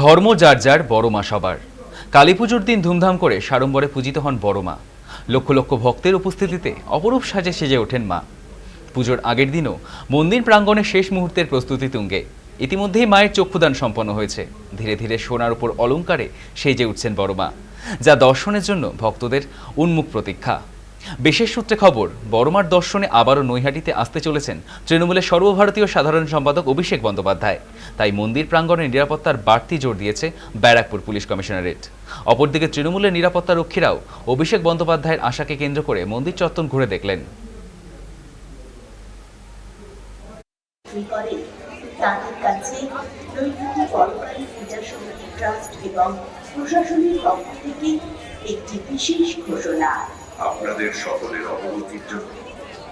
ধর্ম যার যার বড়মা সবার। কালী পুজোর দিন ধুমধাম করে সাড়ম্বরে পূজিত হন বড় মা। লক্ষ লক্ষ ভক্তের উপস্থিতিতে অপরূপ সাজে সেজে ওঠেন মা। পুজোর আগের দিনও মন্দির প্রাঙ্গণে শেষ মুহূর্তের প্রস্তুতি তুঙ্গে। ইতিমধ্যেই মায়ের চক্ষুদান সম্পন্ন হয়েছে। ধীরে ধীরে সোনার উপর অলংকারে সেজে উঠছেন বড়মা যা দর্শনের জন্য ভক্তদের উন্মুখ প্রতীক্ষা। বিশেষ সূত্রে খবর, বড়মার দর্শনে আবারও নৈহাটিতে আসতে চলেছেন তৃণমূলের সর্বভারতীয় সাধারণ সম্পাদক অভিষেক বন্দ্যোপাধ্যায়। তাই মন্দির প্রাঙ্গণে নিরাপত্তার বাড়তি জোর দিয়েছে ব্যারাকপুর পুলিশ কমিশনারেট। অপরদিকে তৃণমূলের নিরাপত্তা রক্ষীরাও অভিষেক বন্দ্যোপাধ্যায়ের আশাকে কেন্দ্র করে মন্দির চত্বর ঘুরে দেখলেন। প্রশাসনের পক্ষ থেকে একটি বিশেষ ঘোষণা। আপনাদের সকলের অবগতির জন্য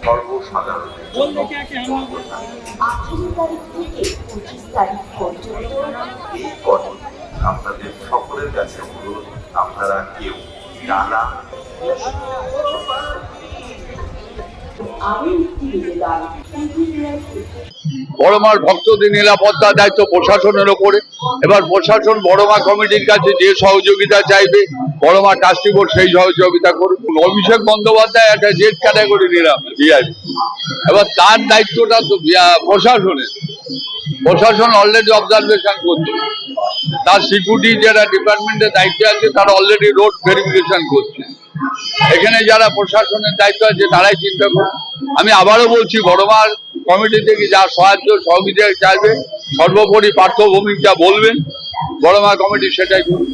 সর্বসাধারণের জন্য আঠেরো তারিখ থেকে পঁচিশ তারিখ পর্যন্ত এই কঠোর আপনাদের সকলের কাছে অনুরোধ আপনারা কেউ টানা বড়মার ভক্তদের নিরাপত্তা দায়িত্ব প্রশাসনের ওপরে। এবার প্রশাসন বড়মা কমিটির কাছে যে সহযোগিতা চাইবে বড়মা ট্রাস্টি বোর্ড সেই সহযোগিতা করুক। অভিষেক বন্দ্যোপাধ্যায় একটা জেট ক্যাটাগরি নিলাম এবার তার দায়িত্বটা তো প্রশাসনের। প্রশাসন অলরেডি অবজারভেশন করছে। তার সিকিউরিটি যারা ডিপার্টমেন্টের দায়িত্বে আছে, তারা অলরেডি রোড ভেরিফিকেশন করছে। এখানে যারা প্রশাসনের দায়িত্ব আছে, তারাই চিন্তা করুন আমি আবারও বলছি বড়মার কমিটি থেকে যা সাহায্য, সহযোগিতা চাইবে, সর্বোপরি পার্থভূমিক যা বলবেন বড়মা কমিটি সেটাই করবে।